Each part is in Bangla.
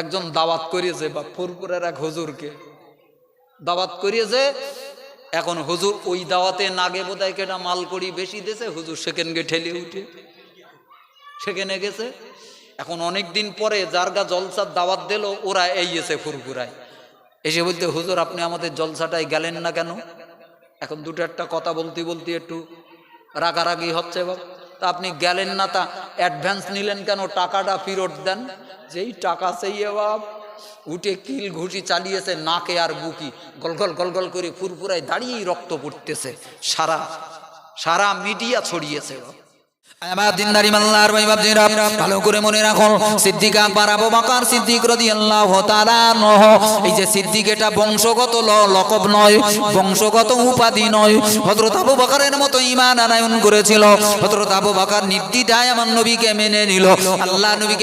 একজন দাওয়াত করিয়েছে, বা ফুরপুরের এক হুজুরকে। দাওয়াত করিয়েছে, এখন হুজুর ওই দাওয়াতে নাগে বোধহয় কেটা মাল করি বেশি দিয়েছে, হুজুর সেখানকে ঠেলে উঠে। সেখানে গেছে। এখন অনেক দিন পরে যার গা জলসার দাওয়াত দিল, ওরা এই এসে ফুরফুরায়। এসে বলতে হুজুর, আপনি আমাদের জলসাটায় গেলেন না কেন? এখন দুটো একটা কথা বলতে বলতে একটু রাগারাগি হচ্ছে বাবা তা আপনি গেলেন না, তা অ্যাডভান্স নিলেন কেন? টাকাটা ফেরত দেন। যেই টাকা সেই বাপ উঠে কিল ঘুষি চালিয়েছে, নাকে আর বুকি। গলগল গলগল করে ফুরফুরায় দাঁড়িয়েই রক্ত পড়তেছে। সারা সারা মিডিয়া ছড়িয়েছে। বাপ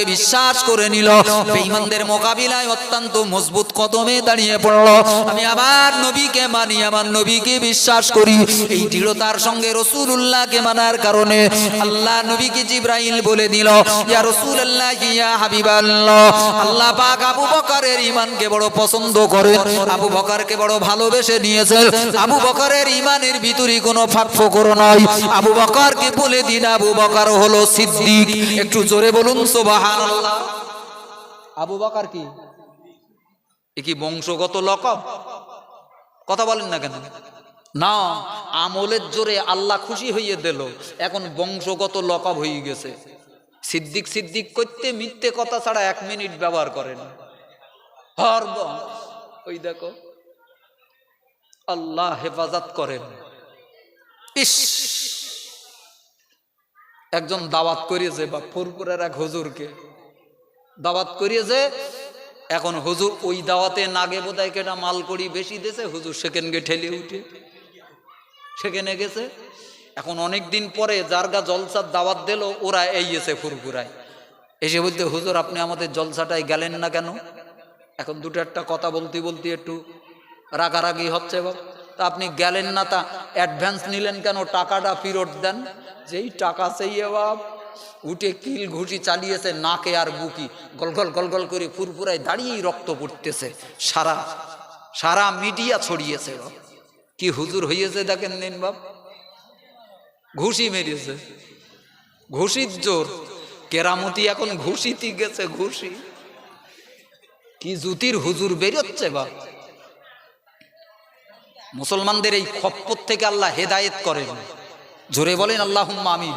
বিশ্বাস করে নিল। বেঈমানদের মোকাবিলায় অত্যন্ত মজবুত কদমে দাঁড়িয়ে পড়ল। আমি আবার নবীকে মানি, আমার নবীকে বিশ্বাস করি। এই দৃঢ়তার সঙ্গে রসুল্লাহকে মানার কারণে আল্লাহ নবীকে জিব্রাইল বলে দিল, ইয়া রাসূলুল্লাহ, ইয়া হাবিবাল্লাহ, আল্লাহ পাক আবু বকরের ঈমানকে বড় পছন্দ করে আবু বকরকে বড় ভালোবেসে নিয়েছে আবু বকরের ঈমানের ভিতরে কোনো ফাঁক ফোকর নয় আবু বকরকে বলে দিন, আবু বকর হলো সিদ্দিক। একটু জোরে বলুন, সুবহানাল্লাহ। আবু বাকার কি? কি বংশগত লকব? কথা বলেন না কেন? না, আমলের জোরে আল্লাহ খুশি হইয়ে দিল। এখন বংশগত লকব হয়ে গেছে। সিদ্দিক সিদ্দিক করতে মিথ্যে কথা ছাড়া এক মিনিট ব্যবহার করেন। ওই দেখো, আল্লাহ হেফাজত করেন। ইস! একজন দাওয়াত করিয়েছে, বা ফুরপুরের এক হুজুরকে। দাওয়াত করিয়েছে, এখন হুজুর ওই দাওয়াতে নাগে বোধহয় কেটা মাল করি বেশি দিয়েছে, হুজুর সেখানকে ঠেলে উঠে। সেখানে গেছে। এখন অনেক দিন পরে যার গা জলসার দাওয়াত দিল, ওরা এই এসে ফুরফুরায়। এসে বলতে হুজুর, আপনি আমাদের জলসাটায় গেলেন না কেন? এখন দুটো একটা কথা বলতে বলতে একটু রাগারাগি হচ্ছে বাবা তা আপনি গেলেন না, তা অ্যাডভান্স নিলেন কেন? টাকাটা ফেরত দেন। যেই টাকা সেই বাপ, উঠে কিল ঘুষি চালিয়েছে, নাকে আর বুকি গলগল গলগল করে ফুরফুরায় দাঁড়িয়েই রক্ত পড়তেছে। সারা সারা মিডিয়া ছড়িয়েছে বাপ। কি হুজুর হইয়েছে দেখেন দিন বাপ। ঘুষি মেরেছে। ঘুষির জোর। কেরামতি এখন ঘুষিতে গেছে, ঘুষি। কি জুতির হুজুর বেরোচ্ছে বাপ। মুসলমানদের এই খপ্পর থেকে আল্লাহ হেদায়েত করেন। জোরে বলেন আল্লাহ আমিন।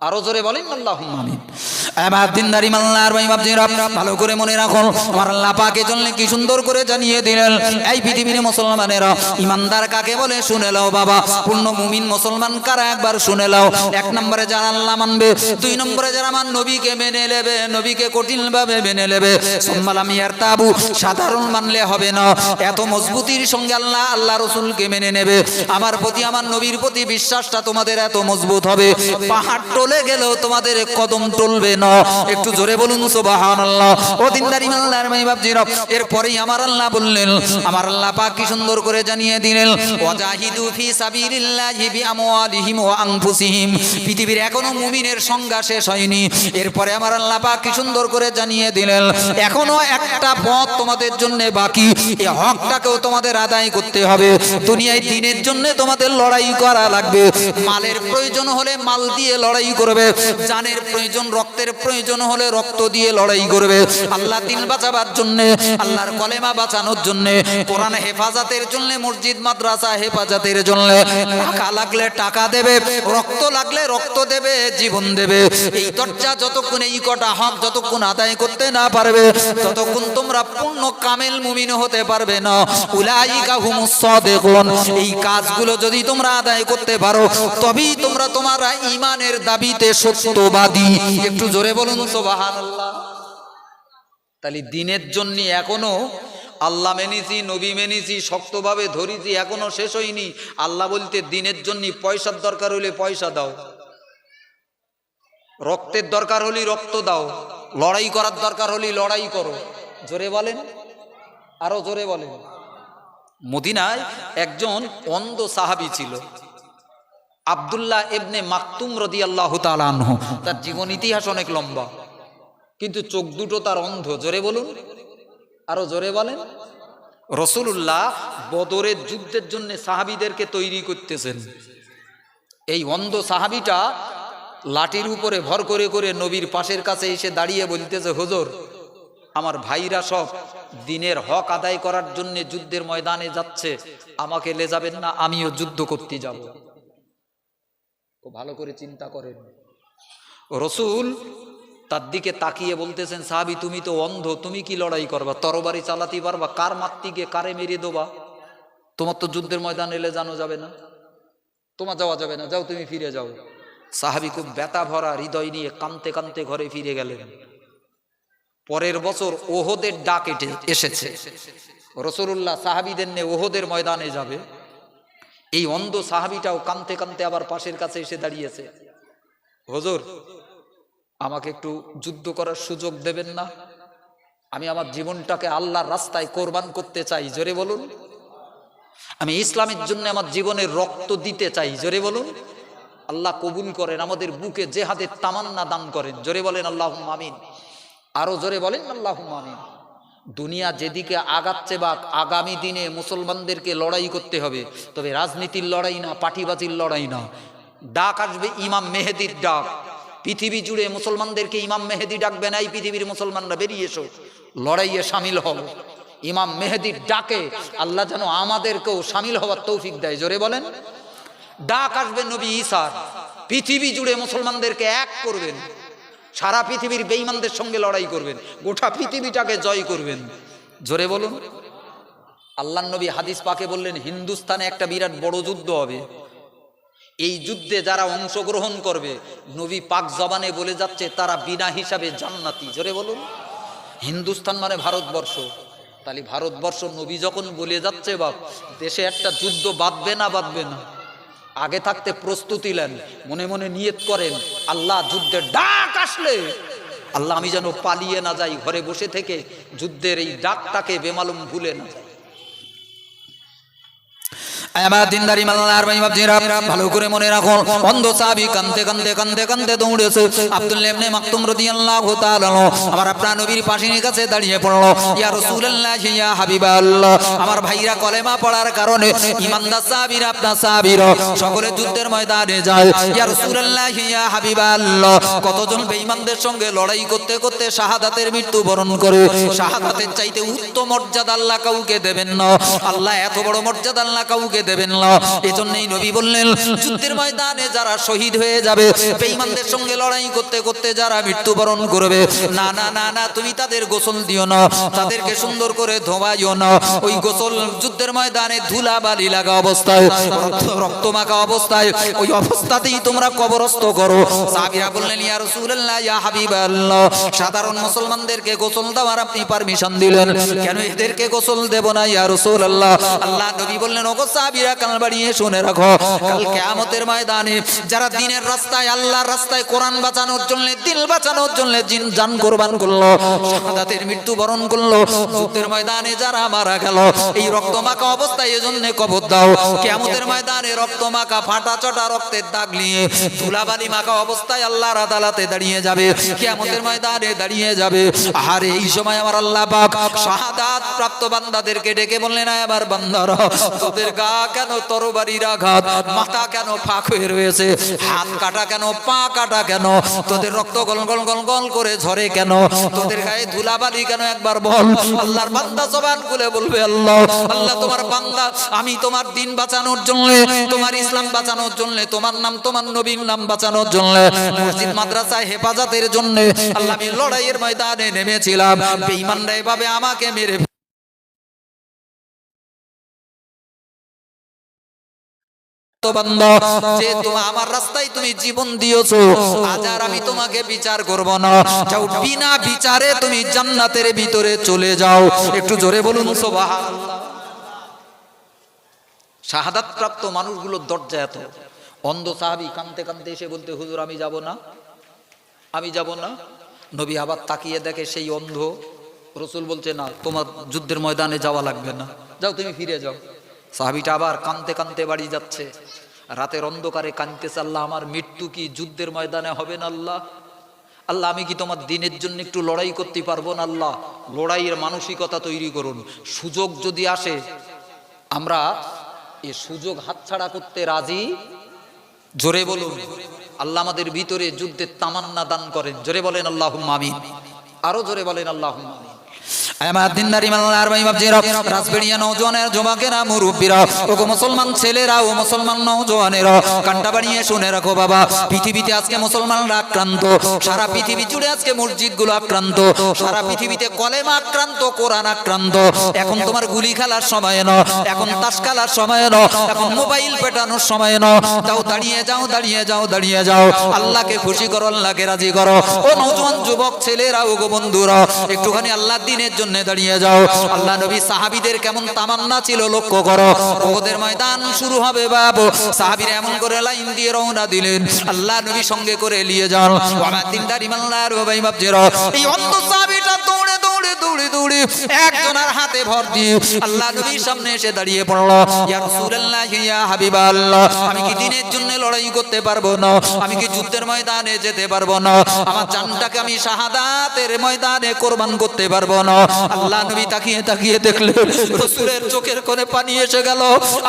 আরও জোরে বলেন আল্লাহ আমিন। এবার দিনদারি মাল্লার ভাই বাবজিরা ভালো করে মনে রাখুন আমার আল্লাহ পাকে জন্য কি সুন্দর করে জানিয়ে দিলেন, এই পৃথিবীর মুসলমানেরা, ইমানদার কাকে বলে শুনে লাও বাবা। পূর্ণ মুমিন মুসলমান কারা একবার শুনে লাও এক নম্বরে যারা আল্লাহ মানবে, দুই নম্বরে যারা আমার নবীকে মেনে নেবে, নবীকে কঠিন ভাবে মেনে নেবে। সম্মালামি আর তাবু, সাধারণ মানলে হবে না। এত মজবুতির সঙ্গে আল্লাহ আল্লাহ রসুলকে মেনে নেবে। আমার প্রতি, আমার নবীর প্রতি বিশ্বাসটা তোমাদের এত মজবুত হবে। পাহাড় টলে গেলেও তোমাদের কদম টলবে একটু জোরে বলুন এরপরেই আমার আল্লাহ বললেন, আমার আল্লাহ পাক কি সুন্দর করে জানিয়ে দিলেন পৃথিবীর এখনও মুমিনের সংজ্ঞা শেষ হয়নি। এরপরে আমার আল্লাহ পাক কি সুন্দর করে জানিয়ে দিলেন, এখনও একটা পথ তোমাদের জন্য বাকি এই হকটাকেও তোমাদের আদায় করতে হবে। দুনিয়ায় দিনের জন্য তোমাদের লড়াই করা লাগবে। মালের প্রয়োজন হলে মাল দিয়ে লড়াই করবে, জানের প্রয়োজন রক্তের প্রয়োজন হলে রক্ত দিয়ে লড়াই করবে। আল্লাহ দিন বাঁচাবার জন্য, আল্লাহর কলেমা বাঁচানোর জন্য, কোরআন হেফাজতের জন্য, মসজিদ, মাদ্রাসা হেফাজতের জন্য টাকা লাগলে টাকা দেবে, রক্ত লাগলে রক্ত দেবে, জীবন দেবে। এই দরজা যতক্ষণ এই কটা হক যতক্ষণ আদায় করতে না পারবে, ততক্ষণ তোমরা পূর্ণ কামেল মুমিন হতে পারবে না। উলাইকা হুমুস সাদিকুন। এই কাজগুলো যদি তোমরা আদায় করতে পারো, তবেই তোমরা তোমার ইমানের দাবিতে সত্যবাদী। একটু জোরে বলুন সুবহানাল্লাহ। তাহলে দিনের জন্য এখনও আল্লাহ মেনেছি, নবী মেনেছি, শক্তভাবে ধরেছি, এখনও শেষ হয়নি। আল্লাহ বলতে দিনের জন্য পয়সার দরকার হলে পয়সা দাও। রক্তের দরকার হলে রক্ত দাও। লড়াই করার দরকার হলে লড়াই করো। জোরে বলেন? আরও জোরে বলেন। মদিনায় একজন অন্ধ সাহাবি ছিল। আবদুল্লাহ এবনে মাকতুম রদি আল্লাহ তার জীবন ইতিহাস অনেক লম্বা। কিন্তু চোখ দুটো তার অন্ধ। জোরে বলুন। আরও জোরে বলেন। রসুল্লাহ বদরের যুদ্ধের জন্য সাহাবিদেরকে তৈরি করতেছেন। এই অন্ধ সাহাবিটা লাঠির উপরে ভর করে করে নবীর পাশের কাছে এসে দাঁড়িয়ে বলতেছে, হুজুর, আমার ভাইরা সব দিনের হক আদায় করার জন্য যুদ্ধের ময়দানে যাচ্ছে। আমাকে লে যাবেন না, আমিও যুদ্ধ করতে যাব। ভালো করে চিন্তা করেন। রসুল তার দিকে তাকিয়ে বলতেছেন, সাহাবি, তুমি তো অন্ধ, তুমি কি লড়াই করবা? তরবারি চালাতে পারবা? কার মাতৃকে কারে মেরে দেবা? তোমার তো যুদ্ধের ময়দান এলে জানো যাবে না। তোমার যাওয়া যাবে না। যাও, তুমি ফিরে যাও। সাহাবি খুব ব্যথা ভরা হৃদয় নিয়ে কানতে কানতে ঘরে ফিরে গেলেন। পরের বছর ওহদের ডাক এসেছে। রসুল্লাহ সাহাবিদের নিয়ে ওহদের ময়দানে যাবে। এই অন্ধ সাহাবিটাও কানতে কানতে আবার পাশের কাছে এসে দাঁড়িয়েছে। হজুর, আমাকে একটু যুদ্ধ করার সুযোগ দেবেন না? আমি আমার জীবনটাকে আল্লাহর রাস্তায় কোরবান করতে চাই, জোরে বলুন। আমি ইসলামের জন্য আমার জীবনের রক্ত দিতে চাই, জোরে বলুন। আল্লাহ কবুল করেন, আমাদের বুকে যে জেহাদের তামান্না দান করেন, জোরে বলেন আল্লাহ আমিন। আরও জোরে বলেন আল্লাহ আমিন। দুনিয়া যেদিকে আগাচ্ছে বা আগামী দিনে মুসলমানদেরকে লড়াই করতে হবে, তবে রাজনীতির লড়াই না, পাটিবাজির লড়াই না। ডাক আসবে ইমাম মেহেদির ডাক। পৃথিবী জুড়ে মুসলমানদেরকে ইমাম মেহেদি ডাকবে না, এই পৃথিবীর মুসলমানরা বেরিয়ে এসো, লড়াইয়ে সামিল হও। ইমাম মেহেদির ডাকে, আল্লাহ যেন আমাদেরকেও সামিল হওয়ার তৌফিক দেয়। জোরে বলেন। ডাক আসবে নবী ঈসার। পৃথিবী জুড়ে মুসলমানদেরকে এক করবেন। সারা পৃথিবীর বেঈমানদের সঙ্গে লড়াই করবেন, গোটা পৃথিবীটাকে জয় করবেন। জোরে বলুন। আল্লাহ নবী হাদিস পাকে বললেন, হিন্দুস্তানে একটা বিরাট বড় যুদ্ধ হবে। এই যুদ্ধে যারা অংশগ্রহণ করবে, নবী পাক জবানে বলে যাচ্ছে, তারা বিনা হিসাবে জান্নাতি। জোরে বলুন। হিন্দুস্তান মানে ভারতবর্ষ। তাহলে ভারতবর্ষ নবী যখন বলে যাচ্ছে, বাপ, দেশে একটা যুদ্ধ বাঁধবে না বাঁধবে না। আগে থাকতে প্রস্তুতি নেন, মনে মনে নিয়ত করেন, আল্লাহ যুদ্ধের ডাক আসলে। আল্লাহ আমি যেন পালিয়ে না যাই, ঘরে বসে থেকে যুদ্ধের এই ডাকটাকে বেমালুম ভুলে না যাই। আমার দিনদারি মাল্লার ভাই বাপজিরা ভালো করে মনে রাখো। অন্ধ সাহাবী কান্দতে কান্দতে কান্দতে কান্দতে দৌড়েছে। আব্দুল্লাহ ইবনে মাকতুম রাদিয়াল্লাহু তাআলা আমার আপনার নবীর পাশিনীর কাছে দাঁড়িয়ে পড়ল। ইয়া রাসূলুল্লাহ, ইয়া হাবিবাল্লাহ। আমার ভাইরা কলেমা পড়ার কারণে ইমানদার সাহাবীরা, আপনার সাহাবীরা সকলে যুদ্ধের ময়দানে যায়। ইয়া রাসূলুল্লাহ, ইয়া হাবিবাল্লাহ। কতজন বেঈমানদের সঙ্গে লড়াই করতে করতে শাহাদাতের মৃত্যু বরণ করে? শাহাদাতের চাইতে উত্তম মর্যাদা আল্লাহ কাউকে দেবেন না। আল্লাহ এত বড় মর্যাদা আল্লাহ কাউকে দেবেন এজন্যই নবী বললেন, যুদ্ধের ময়দানে যারা শহীদ হয়ে যাবে, বেঈমানদের সঙ্গে লড়াই করতে করতে যারা মৃত্যুবরণ করবে, না না না না, তুমি তাদের গোসল দিও না, তাদেরকে সুন্দর করে ধোবাইও না। ওই গোসল যুদ্ধের ময়দানে ধুলা বালি লাগা অবস্থায়, রক্ত- মাখা অবস্থায়, ওই অবস্থাতেই তোমরা কবরস্থ করো। সাহাবীরা বললেন, ইয়া ইয়া হাবিবাল্লাহ। সাধারণ মুসলমানদেরকে গোসল দেওয়ার আপনি পারমিশন দিলেন। কেন এদেরকে গোসল দেব না, ইয়া রাসূলুল্লাহ? আল্লাহ নবী বললেন, ওগো সাহাবীরা কান বাড়িয়ে শুনে রাখো, কাল কিয়ামতের ময়দানে যারা দিনের রাস্তায়, আল্লাহর রাস্তায় কোরআন বাঁচানোর জন্য, দিল বাঁচানোর জন্য জিন জান কোরবান করল, শাহাদাতের মৃত্যু বরণ করল, যুদ্ধের ময়দানে যারা মারা গেল, এই রক্ত মাখা অবস্থায় এজন্য কবর দাও। কিয়ামতের ময়দানে রক্ত মাখা ফাটা চটা রক্তের দাগ নিয়ে ধুলাবালি মাখা অবস্থায় আল্লাহর আদালতে দাঁড়িয়ে যাবে, কিয়ামতের ময়দানে দাঁড়িয়ে যাবে। আর এই সময় আমার আল্লাহ পাক শাহাদাত প্রাপ্ত বান্দাদেরকে ডেকে বললেন, "আয় আমার বান্দারা, তোদের গা কেন তরবারির আঘাত? মাথা কেন ফাঁক হয়ে রয়েছে? হাত কাটা কেন? পা কাটা কেন? তোদের রক্ত গল গল গল গল করে ঝরে কেন? তোদের গায়ে ধুলাবালি কেন একবার বল? আল্লাহর বান্দা জবান খুলে বলবে, আল্লাহ আল্লাহ তোমার বান্দা, আমি তোমার দিন বাঁচানোর জন্য, তোমার ইসলাম বাঁচানোর জন্য, তোমার নাম, তোমার নবীর নাম বাঁচানোর জন্য, মসজিদ, মাদ্রাসায় হেফাজতের জন্য, আল্লাহ আমি লড়াইয়ের ময়দানে নেমেছিলাম। বেঈমানরা এভাবে আমাকে মেরে আমার রাস্তায় তুমি মানুষগুলোর দরজা এত। অন্ধ সাহাবি কানতে কানতে এসে বলতে, হুজুর, আমি যাব না। আমি যাব না। নবী আবার তাকিয়ে দেখে সেই অন্ধ। রসুল বলছে, না, তোমার যুদ্ধের ময়দানে যাওয়া লাগবে না। যাও, তুমি ফিরে যাও। সাহাবিটা আবার কানতে কানতে বাড়ি যাচ্ছে। রাতের অন্ধকারে কানতেছে আল্লাহ, আমার মৃত্যু কি যুদ্ধের ময়দানে হবে না আল্লাহ? আল্লাহ, আমি কি তোমার দিনের জন্য একটু লড়াই করতে পারব না আল্লাহ? লড়াইয়ের মানসিকতা তৈরি করুন। সুযোগ যদি আসে, আমরা এ সুযোগ হাতছাড়া করতে রাজি? জোরে বলুন। আল্লাহ আমাদের ভিতরে যুদ্ধের তামান্না দান করেন। জোরে বলেন আল্লাহ আমিন। আরও জোরে বলেন আল্লাহ আমিন। আজকে মুসলমানরা আক্রান্ত, সারা পৃথিবী জুড়ে আজকে মসজিদগুলো আক্রান্ত, সারা পৃথিবীতে এখন তোমার গুলি খেলার সময় ন, এখন তাস খেলার সময় ন, এখন মোবাইল পেটানোর সময় ন, যাও দাঁড়িয়ে যাও দাঁড়িয়ে যাও দাঁড়িয়ে যাও, আল্লাহকে খুশি করো, আল্লাহকে রাজি করো, ও নৌজওয়ান যুবক ছেলেরা ও গো বন্ধুরা, একটুখানি আল্লাহ দিনের জন্য দাঁড়িয়ে যাও। আল্লাহ নবী সাহাবিদের কেমন তামান্না ছিল, লক্ষ্য করো। ওদের ময়দান শুরু হবে বাবু। সাহাবিরা এমন করে লাইন দিয়ে রওনা দিলেন। আল্লাহ নবী সঙ্গে করে নিয়ে যাও আমার তিনটা মাল্লার ভাই ভাবছে এই অন্ধ সাহাবিটা দৌড়ে দৌড়ে দৌড়ে দৌড়ে একজনের হাতে ভর দিয়ে আল্লাহ নবীর সামনে এসে দাঁড়িয়ে পড়ল। ইয়া রাসূলুল্লাহ, ইয়া হাবিবাল্লাহ, আমি কি দিনের জন্য লড়াই করতে পারব না? আমি কি যুদ্ধের ময়দানে যেতে পারব না? আমার জানটাকে আমি শাহাদাতের ময়দানে কোরবান করতে পারব না। আল্লাহ নবী তাকিয়ে তাকিয়ে দেখলেন, রসুলের চোখের কোণে পানি এসে গেল।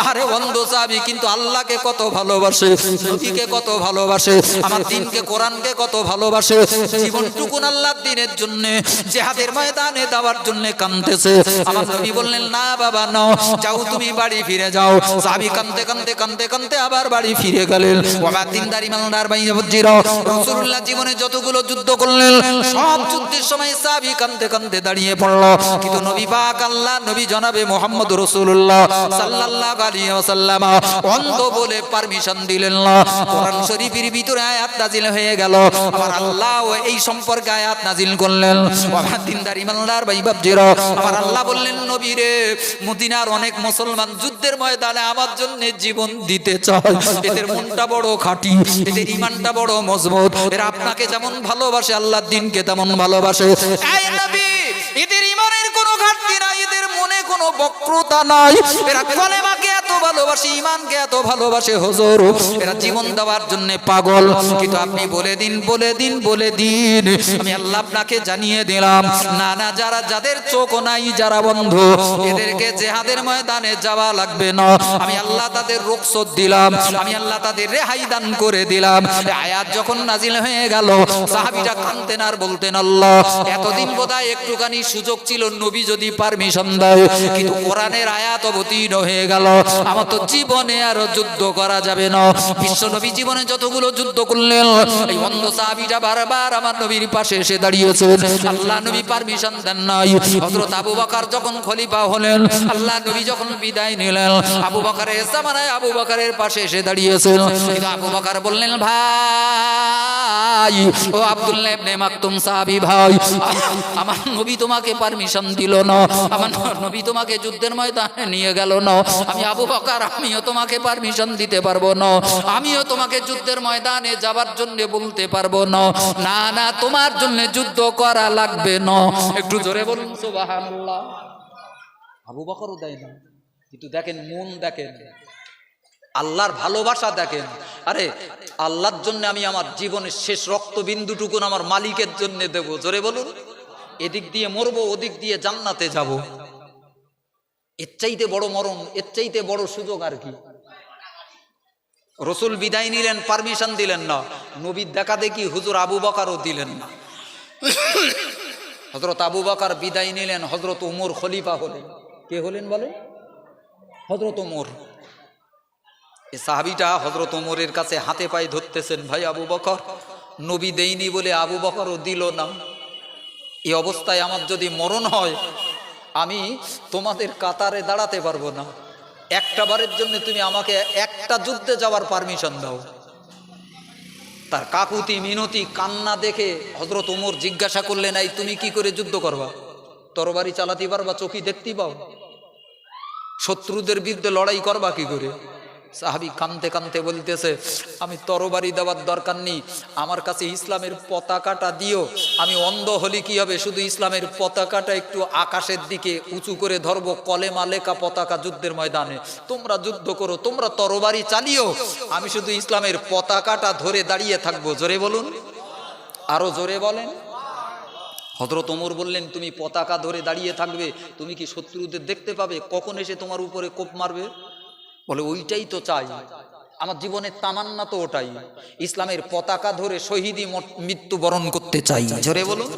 আরে বন্ধ সাহাবী, কিন্তু আল্লাহকে কত ভালোবাসে, নবীকে কত ভালোবাসে, আমার দিনকে, কোরআনকে কত ভালোবাসে। জীবনটুকুন আল্লাহর দিনের জন্য, জেহাদের ময়দানে দেওয়ার জন্য কাঁদতেছে। আমার নবী বললেন, না বাবা নাও যাও তুমি বাড়ি ফিরে যাও। সাহাবী কাঁদতে কাঁদতে কাঁদতে কাঁদতে আবার বাড়ি ফিরে গেলেন। আমার দিনদারি মালদার ভাই জিরো রাসূলুল্লাহ জীবনে যতগুলো যুদ্ধ করলেন, সব যুদ্ধের সময় সাহাবী কাঁদতে কাঁদতে দাঁড়িয়ে পড়ল। কিন্তু নবী পাক আল্লাহ, নবী জনাবে মোহাম্মদ রাসূলুল্লাহ সাল্লাল্লাহু আলাইহি ওয়াসাল্লাম অন্ধ বলে পারমিশন দিলেন না। কোরআন শরীফের ভিতরে আয়াত নাজিল হয়ে গেল। আমার আল্লাহ এই সম্পর্কে আয়াত নাজিল করলেন। আমার দিনদারি মালদার ভাই বাপজিরা, আমার আল্লাহ বললেন নবী রে মদিনার অনেক মুসলমান যুদ্ধের ময়দানে আমার জন্য জীবন দিতে চায়। এদের মনটা বড় খাঁটি, এদের ইমানটা বড় মজবুত। এরা আপনাকে যেমন ভালোবাসে আল্লাহর দিনকে তেমন ভালোবাসে। এই নবী, এদের ইমানের কোনো ঘাটতি নাই, এদের মনে কোনো বক্রতা নাই। এরা কলেমাকে ভালোবাসে ইমানকে এত ভালোবাসে হুজুর। এরা জীবন দেওয়ার জন্য পাগল। কিন্তু আপনি বলে দিন বলে দিন বলে দিন। আমি আল্লাহ আপনাকে জানিয়ে দিলাম, না না, যারা, যাদের চোখ নাই, যারা বন্ধু, এদেরকে জেহাদের ময়দানে যাওয়া লাগবে না। আমি আল্লাহ তাদের রুখসত দিলাম, আমি আল্লাহ তাদের রেহাই দান করে দিলাম। আয়াত যখন নাজিল হয়ে গেল, সাহাবীরা কানতেন আর বলতেন, আল্লাহ, এতদিন বোধহয় একটুখানি সুযোগ ছিল, নবী যদি পারমিশন দেয়। কিন্তু কোরআনের আয়াত অবতীর্ণ হয়ে গেল। আমার তো জীবনে আর যুদ্ধ করা যাবে না। বিশ্ব নবী জীবনে যতগুলো যুদ্ধ করলেন, এই অন্ধ সাহাবীরা বারবার আমার নবীর পাশে এসে দাঁড়িয়েছেন। আল্লাহ নবী পারমিশন দেন নাই। হযরত আবু বকর যখন খলিফা হলেন, আল্লাহ নবী যখন বিদায় নিলেন, আবু বকরের জামানায় আবু বকরের পাশে এসে দাঁড়িয়েছেন। আবু বকর বললেন, ভাই, ও আব্দুল্লাহ ইবনে মাকতুম সাহাবী ভাই, আমার নবী তোমাকে পারমিশন দিল না। আমার নবী তোমাকে যুদ্ধের ময়দানে নিয়ে গেল না। আমি আবু বকর আমিও তোমাকে পারমিশন দিতে পারব না। আমিও তোমাকে যুদ্ধের ময়দানে যাবার জন্য বলতে পারব না না, তোমার জন্য যুদ্ধ করা লাগবে না। একটু জোরে বলুন, সুবহানাল্লাহ। আবু বকরও দেয় না। কিন্তু দেখেন, মন দেখেন। আল্লাহর ভালোবাসা দেখেন। আরে, আল্লাহর জন্য আমি আমার জীবনের শেষ রক্তবিন্দুটুকুন আমার মালিকের জন্য দেব। জোরে বলুন। এদিক দিয়ে মরবো, ওদিক দিয়ে জান্নাতে যাব। এর চাইতে বড় মরণ, এর চাইতে বড় সুযোগ আর কি? রসুল বিদায় নিলেন, পারমিশন দিলেন না। নবীর দেখা দেখি হুজুর আবু বকারও দিলেন না। হজরত আবু বকার বিদায় নিলেন হজরত উমর খলিফা হলেন। কে হলেন বলে হজরত ওমর এ সাহাবিটা হজরত ওমরের কাছে হাতে পায়ে ধরতেছেন, ভাই আবু বকর, নবী দেইনি বলে আবু বকরও দিল না। এই অবস্থায় আমার যদি মরণ হয় আমি তোমাদের কাতারে দাঁড়াতে পারব না। একটা বারের জন্য তুমি আমাকে একটা যুদ্ধে যাওয়ার পারমিশন দাও। তার কাকুতি, মিনতি, কান্না দেখে হজরত ওমর জিজ্ঞাসা করলে নাই তুমি কি করে যুদ্ধ করবা? তরবারি চালাতে পারবা চোখি দেখতে পাও? শত্রুদের বিরুদ্ধে লড়াই করবা কি করে? সাহাবি কানতে কানতে বলতেছে, আমি তরবারি দেওয়ার দরকার নেই, আমার কাছে ইসলামের পতাকাটা দিও, আমি অন্ধ হলি কি হবে? শুধু ইসলামের পতাকাটা একটু আকাশের দিকে উঁচু করে ধরবো, কলেমা লেখা পতাকা যুদ্ধের ময়দানে। তোমরা যুদ্ধ করো, তোমরা তরবারি চালিও, আমি শুধু ইসলামের পতাকাটা ধরে দাঁড়িয়ে থাকব। জোরে বলুন, আরও জোরে বলেন। হজরত ওমর বললেন, তুমি পতাকা ধরে দাঁড়িয়ে থাকবে, তুমি কি শত্রুদের দেখতে পাবে? কখন এসে তোমার উপরে কোপ মারবে? বলে, ওইটাই তো চাই। আমার জীবনের তামান্না তো ওটাই। ইসলামের পতাকা ধরে শহীদি মৃত্যুবরণ করতে চাই। ঝরে বলুন।